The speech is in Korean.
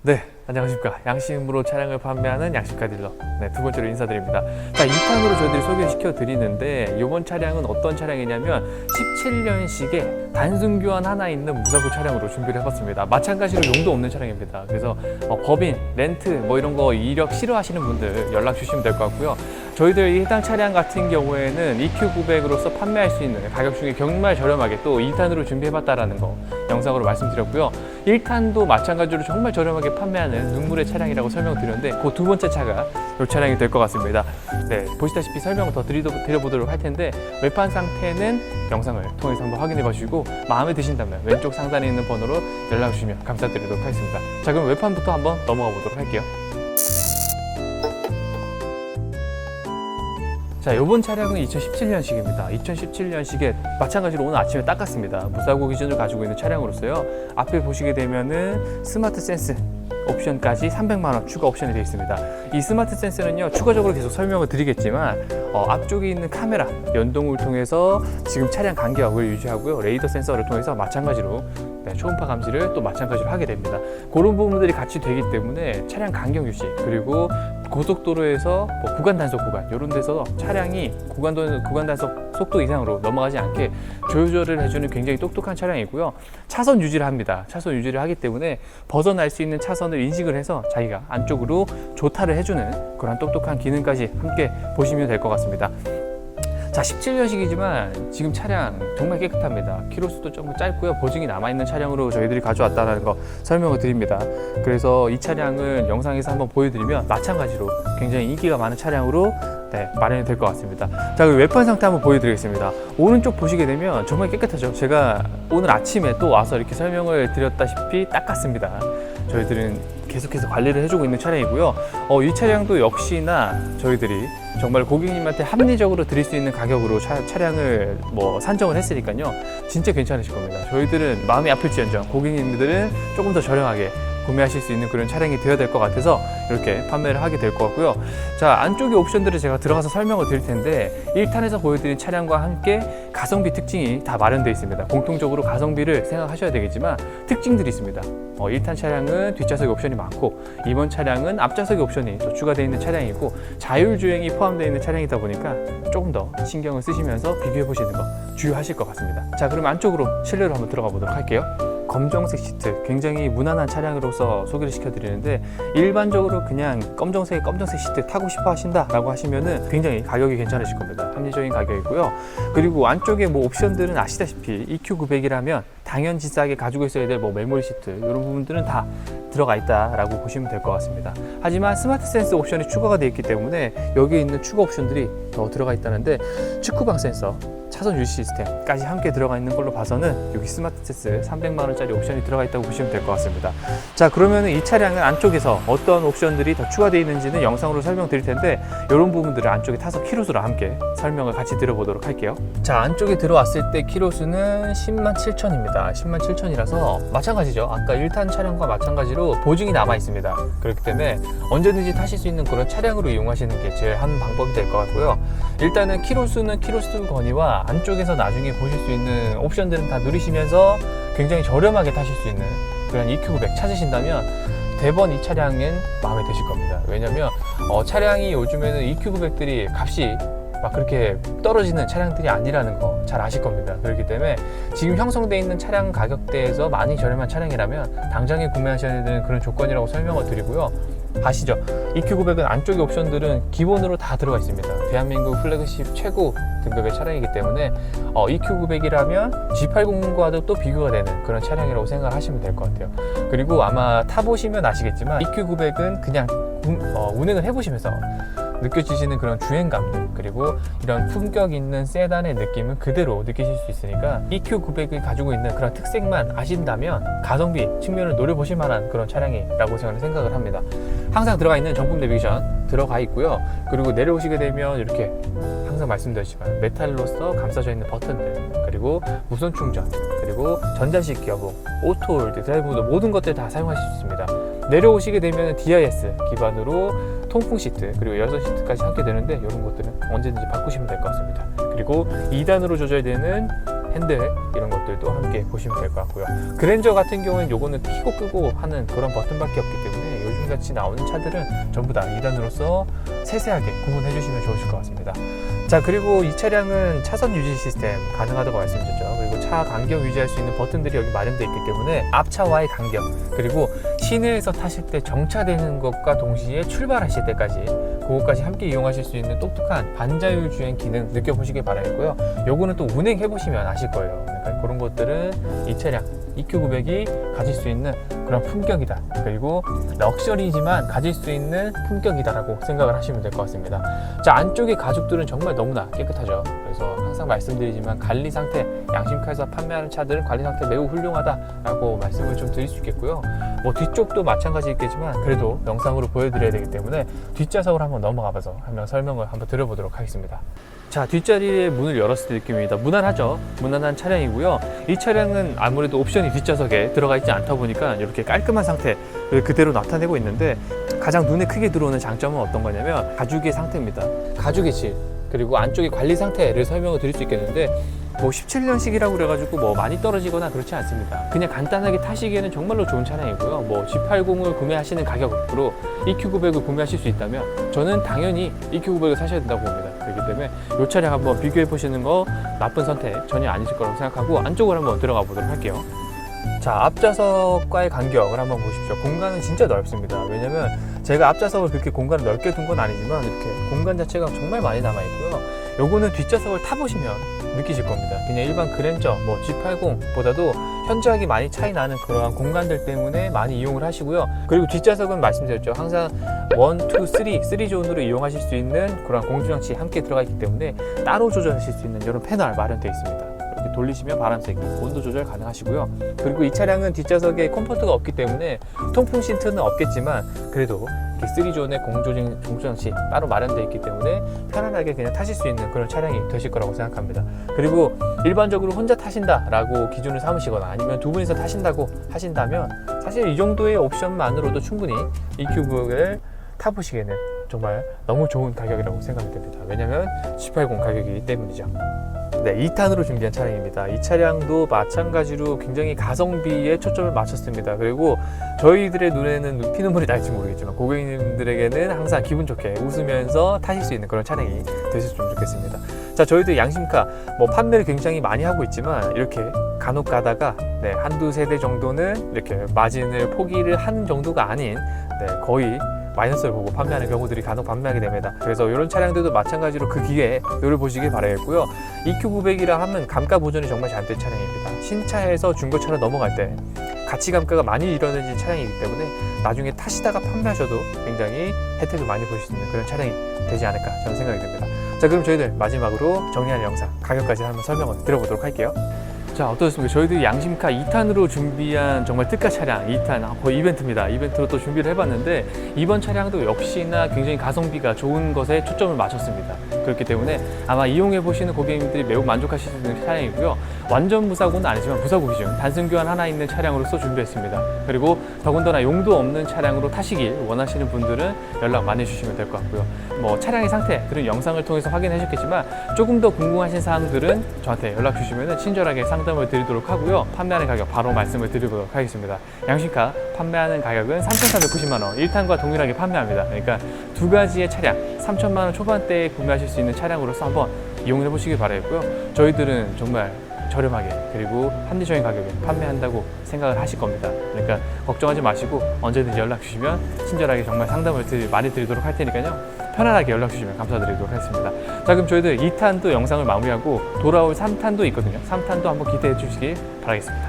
네, 안녕하십니까. 양심으로 차량을 판매하는 양심카 딜러. 네, 두 번째로 인사드립니다. 자, 2탄으로 저희들이 소개시켜 드리는데, 이번 차량은 어떤 차량이냐면, 17년식의 단순 교환 하나 있는 무사고 차량으로 준비를 해봤습니다. 마찬가지로 용도 없는 차량입니다. 그래서 어, 법인, 렌트, 뭐 이런 거 이력 싫어하시는 분들 연락 주시면 될 것 같고요. 저희들 이 해당 차량 같은 경우에는 EQ900으로서 판매할 수 있는 가격 중에 정말 저렴하게 또 2탄으로 준비해봤다라는 거 영상으로 말씀드렸고요. 1탄도 마찬가지로 정말 저렴하게 판매하는 눈물의 차량이라고 설명드렸는데 그 두 번째 차가 이 차량이 될 것 같습니다. 네, 보시다시피 설명을 더 드리도, 드려보도록 할 텐데 외판 상태는 영상을 통해서 한번 확인해 보시고 마음에 드신다면 왼쪽 상단에 있는 번호로 연락 주시면 감사드리도록 하겠습니다. 자, 그럼 외판부터 한번 넘어가 보도록 할게요. 자, 이번 차량은 2017년식입니다. 2017년식에 마찬가지로 오늘 아침에 닦았습니다. 무사고 기준을 가지고 있는 차량으로서요. 앞에 보시게 되면은 스마트 센스 옵션까지 300만 원 추가 옵션이 되어 있습니다. 이 스마트 센스는요 추가적으로 계속 설명을 드리겠지만 어, 앞쪽에 있는 카메라 연동을 통해서 지금 차량 간격을 유지하고요 레이더 센서를 통해서 마찬가지로 네, 초음파 감지를 또 마찬가지로 하게 됩니다. 그런 부분들이 같이 되기 때문에 차량 간격 유지 그리고 고속도로에서 뭐 구간 단속 구간 이런 데서 차량이 구간 도- 구간 단속 속도 이상으로 넘어가지 않게 조절을 해주는 굉장히 똑똑한 차량이고요. 차선 유지를 합니다. 차선 유지를 하기 때문에 벗어날 수 있는 차선을 인식을 해서 자기가 안쪽으로 조타를 해주는 그런 똑똑한 기능까지 함께 보시면 될 것 같습니다. 자, 17년식이지만 지금 차량 정말 깨끗합니다. 키로수도 조금 짧고요. 보증이 남아있는 차량으로 저희들이 가져왔다는 거 설명을 드립니다. 그래서 이 차량을 영상에서 한번 보여드리면 마찬가지로 굉장히 인기가 많은 차량으로 네, 마련이 될 것 같습니다. 자, 그리고 외판 상태 한번 보여드리겠습니다. 오른쪽 보시게 되면 정말 깨끗하죠. 제가 오늘 아침에 또 와서 이렇게 설명을 드렸다시피 닦았습니다. 저희들은 계속해서 관리를 해주고 있는 차량이고요. 어, 이 차량도 역시나 저희들이 정말 고객님한테 합리적으로 드릴 수 있는 가격으로 차, 차량을 뭐 산정을 했으니까요. 진짜 괜찮으실 겁니다. 저희들은 마음이 아플지언정 고객님들은 조금 더 저렴하게 구매하실 수 있는 그런 차량이 되어야 될 것 같아서 이렇게 판매를 하게 될 것 같고요. 자, 안쪽의 옵션들을 제가 들어가서 설명을 드릴 텐데 1탄에서 보여드린 차량과 함께 가성비 특징이 다 마련되어 있습니다. 공통적으로 가성비를 생각하셔야 되겠지만 특징들이 있습니다. 어, 1탄 차량은 뒷좌석에 옵션이 많고 이번 차량은 앞좌석에 옵션이 또 추가되어 있는 차량이고 자율주행이 포함되어 있는 차량이다 보니까 조금 더 신경을 쓰시면서 비교해 보시는 거 주의하실 것 같습니다. 자, 그럼 안쪽으로 실내로 한번 들어가 보도록 할게요. 검정색 시트 굉장히 무난한 차량으로서 소개를 시켜드리는데 일반적으로 그냥 검정색 검정색 시트 타고 싶어 하신다 라고 하시면은 굉장히 가격이 괜찮으실 겁니다. 합리적인 가격이고요. 그리고 안쪽에 뭐 옵션들은 아시다시피 EQ900이라면 당연히 싸게 가지고 있어야 될 뭐 메모리 시트 이런 부분들은 다 들어가 있다라고 보시면 될 것 같습니다. 하지만 스마트 센스 옵션이 추가가 되어 있기 때문에 여기에 있는 추가 옵션들이 더 들어가 있다는데 축구방 센서 차선 유지 시스템까지 함께 들어가 있는 걸로 봐서는 여기 스마트 센스 300만 원짜리 옵션이 들어가 있다고 보시면 될 것 같습니다. 자 그러면 이 차량은 안쪽에서 어떤 옵션들이 더 추가되어 있는지는 영상으로 설명드릴 텐데 이런 부분들을 안쪽에 타서 키로수로 함께 설명을 같이 드려보도록 할게요. 자 안쪽에 들어왔을 때 키로수는 10만 7천입니다. 10만 7천이라서 마찬가지죠. 아까 1탄 차량과 마찬가지로 보증이 남아 있습니다. 그렇기 때문에 언제든지 타실 수 있는 그런 차량으로 이용하시는 게 제일 한 방법이 될 것 같고요. 일단은 키로수는 키로수 건의와 안쪽에서 나중에 보실 수 있는 옵션들은 다 누리시면서 굉장히 저렴하게 타실 수 있는 그런 EQ900 찾으신다면 대번 이 차량은 마음에 드실 겁니다. 왜냐면 어, 차량이 요즘에는 EQ900들이 값이 막 그렇게 떨어지는 차량들이 아니라는 거 잘 아실 겁니다. 그렇기 때문에 지금 형성되어 있는 차량 가격대에서 많이 저렴한 차량이라면 당장에 구매하셔야 되는 그런 조건이라고 설명을 드리고요. 아시죠? EQ900은 안쪽의 옵션들은 기본으로 다 들어가 있습니다. 대한민국 플래그십 최고 등급의 차량이기 때문에 어, EQ900이라면 G80과도 또 비교가 되는 그런 차량이라고 생각을 하시면 될 것 같아요. 그리고 아마 타보시면 아시겠지만 EQ900은 그냥 운- 어, 운행을 해보시면서 느껴지시는 그런 주행감들 그리고 이런 품격 있는 세단의 느낌은 그대로 느끼실 수 있으니까 EQ900이 가지고 있는 그런 특색만 아신다면 가성비 측면을 노려보실 만한 그런 차량이라고 저는 생각을 합니다. 항상 들어가 있는 정품 내비게이션 들어가 있고요. 그리고 내려오시게 되면 이렇게 항상 말씀드렸지만 메탈로서 감싸져 있는 버튼들 그리고 무선 충전 그리고 전자식 기어봉 오토홀드 드라이브 모든 것들 다 사용하실 수 있습니다. 내려오시게 되면 DIS 기반으로 통풍 시트 그리고 열선 시트까지 함께 되는데 이런 것들은 언제든지 바꾸시면 될 것 같습니다. 그리고 2단으로 조절되는 핸들 이런 것들도 함께 보시면 될 것 같고요. 그랜저 같은 경우는 요거는 키고 끄고 하는 그런 버튼밖에 없기 때문에 같이 나오는 차들은 전부 다 2단으로서 세세하게 구분해 주시면 좋으실 것 같습니다. 자 그리고 이 차량은 차선 유지 시스템 가능하다고 말씀드렸죠. 그리고 차 간격 유지할 수 있는 버튼들이 여기 마련되어 있기 때문에 앞차와의 간격 그리고 시내에서 타실 때 정차되는 것과 동시에 출발하실 때까지 그것까지 함께 이용하실 수 있는 똑똑한 반자율 주행 기능 느껴보시길 바라겠고요. 요거는 또 운행해 보시면 아실 거예요. 그러니까 그런 것들은 이 차량 EQ900이 가질 수 있는 그런 품격이다. 그리고 럭셔리지만 가질 수 있는 품격이다라고 생각을 하시면 될 것 같습니다. 자 안쪽의 가죽들은 정말 너무나 깨끗하죠. 그래서 항상 말씀드리지만 관리 상태 양심카에서 판매하는 차들은 관리 상태 매우 훌륭하다라고 말씀을 좀 드릴 수 있겠고요. 뭐 뒤쪽도 마찬가지겠지만 그래도 영상으로 보여드려야 되기 때문에 뒷좌석으로 한번 넘어가 봐서 한번 설명을 한번 드려보도록 하겠습니다. 자 뒷자리의 문을 열었을 때 느낌입니다. 무난하죠. 무난한 차량이고요. 이 차량은 아무래도 옵션이 뒷좌석에 들어가 있지 않다 보니까 이렇게 깔끔한 상태를 그대로 나타내고 있는데 가장 눈에 크게 들어오는 장점은 어떤 거냐면 가죽의 상태입니다. 가죽의 질 그리고 안쪽의 관리 상태를 설명을 드릴 수 있겠는데 뭐 17년식이라고 그래가지고 뭐 많이 떨어지거나 그렇지 않습니다. 그냥 간단하게 타시기에는 정말로 좋은 차량이고요. 뭐 G80을 구매하시는 가격으로 EQ900을 구매하실 수 있다면 저는 당연히 EQ900을 사셔야 된다고 봅니다. 그렇기 때문에 이 차량 한번 비교해 보시는 거 나쁜 선택 전혀 아니실 거라고 생각하고 안쪽으로 한번 들어가 보도록 할게요. 자, 앞좌석과의 간격을 한번 보십시오. 공간은 진짜 넓습니다. 왜냐면 제가 앞좌석을 그렇게 공간을 넓게 둔 건 아니지만 이렇게 공간 자체가 정말 많이 남아 있고요. 요거는 뒷좌석을 타보시면 느끼실 겁니다. 그냥 일반 그랜저, 뭐 G80 보다도 현저하게 많이 차이 나는 그러한 공간들 때문에 많이 이용을 하시고요. 그리고 뒷좌석은 말씀드렸죠. 항상 1, 2, 3, 3존으로 이용하실 수 있는 그런 공조장치 함께 들어가 있기 때문에 따로 조절하실 수 있는 이런 패널 마련되어 있습니다. 돌리시면 바람 세기, 온도 조절 가능하시고요. 그리고 이 차량은 뒷좌석에 컴포트가 없기 때문에 통풍 시트는 없겠지만 그래도 이렇게 3존의 공조진 공조장치 따로 마련되어 있기 때문에 편안하게 그냥 타실 수 있는 그런 차량이 되실 거라고 생각합니다. 그리고 일반적으로 혼자 타신다 라고 기준을 삼으시거나 아니면 두 분이서 타신다고 하신다면 사실 이 정도의 옵션만으로도 충분히 EQ9을 타보시기에는 정말 너무 좋은 가격이라고 생각이 됩니다. 왜냐면 G80 가격이기 때문이죠. 네, 2탄으로 준비한 차량입니다. 이 차량도 마찬가지로 굉장히 가성비에 초점을 맞췄습니다. 그리고 저희들의 눈에는 피눈물이 날지 모르겠지만 고객님들에게는 항상 기분 좋게 웃으면서 타실 수 있는 그런 차량이 되셨으면 좋겠습니다. 자, 저희도 양심카 뭐 판매를 굉장히 많이 하고 있지만 이렇게 간혹 가다가 네, 한두 세대 정도는 이렇게 마진을 포기를 하는 정도가 아닌 네, 거의 마이너스를 보고 판매하는 경우들이 간혹 판매하게 됩니다. 그래서 이런 차량들도 마찬가지로 그 기회에 이를 보시길 바라겠고요. EQ900이라 하면 감가 보존이 정말 잘된 차량입니다. 신차에서 중고차로 넘어갈 때 가치 감가가 많이 이루어진 차량이기 때문에 나중에 타시다가 판매하셔도 굉장히 혜택을 많이 보실 수 있는 그런 차량이 되지 않을까 저는 생각이 듭니다. 자 그럼 저희들 마지막으로 정리하는 영상 가격까지 한번 설명을 드려보도록 할게요. 자 어떻습니까? 저희들이 양심카 2탄으로 준비한 정말 특가 차량 2탄 아, 거의 이벤트입니다. 이벤트로 또 준비를 해봤는데 이번 차량도 역시나 굉장히 가성비가 좋은 것에 초점을 맞췄습니다. 그렇기 때문에 아마 이용해 보시는 고객님들이 매우 있는 차량이고요. 완전 무사고는 아니지만 무사고 기준 단순 교환 하나 있는 차량으로서 준비했습니다. 그리고 더군다나 용도 없는 차량으로 타시길 원하시는 분들은 연락 많이 주시면 될 것 같고요. 뭐 차량의 상태들은 영상을 통해서 확인하셨겠지만 조금 더 궁금하신 사항들은 저한테 연락 주시면 친절하게 상담 을 드리도록 하고요. 판매하는 가격 바로 말씀을 드리도록 하겠습니다. 양식카 판매하는 가격은 3,490만 원, 1탄과 동일하게 판매합니다. 그러니까 두 가지의 차량 3천만 원 초반대에 구매하실 수 있는 차량으로서 한번 이용해 보시길 바라겠고요. 저희들은 정말 저렴하게 그리고 합리적인 가격에 판매한다고 생각을 하실 겁니다. 그러니까 걱정하지 마시고 언제든지 연락 주시면 친절하게 정말 상담을 드리, 많이 드리도록 할 테니까요. 편안하게 연락 주시면 감사드리도록 하겠습니다. 자 그럼 저희들 2탄도 영상을 마무리하고 돌아올 3탄도 있거든요. 3탄도 한번 기대해 주시길 바라겠습니다.